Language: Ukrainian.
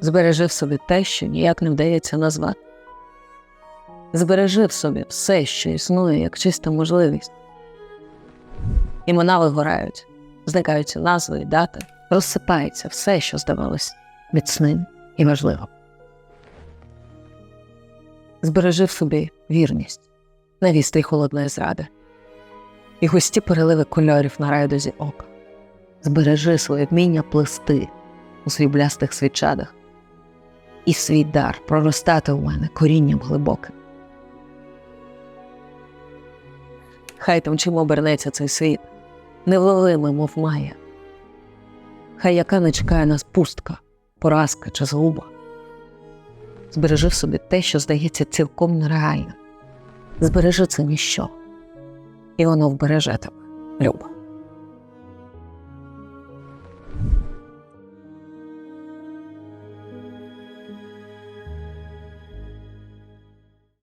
Збережи в собі те, що ніяк не вдається назвати. Збережи в собі все, що існує, як чиста можливість. Імена вигорають, зникаються назви і дати, розсипається все, що здавалось міцним і важливим. Збережи в собі вірність, на вістрі холодної зради, і густі переливи кольорів на райдузі ока. Збережи своє вміння плести у сріблястих свічадах і свій дар проростати у мене корінням глибоким. Хай там чим обернеться цей світ, невловимий, мов має. Хай яка не чекає нас пустка, поразка чи згуба. Збережи в собі те, що здається цілком нереальним. Збережи це ніщо, і воно вбереже тебе, Люба.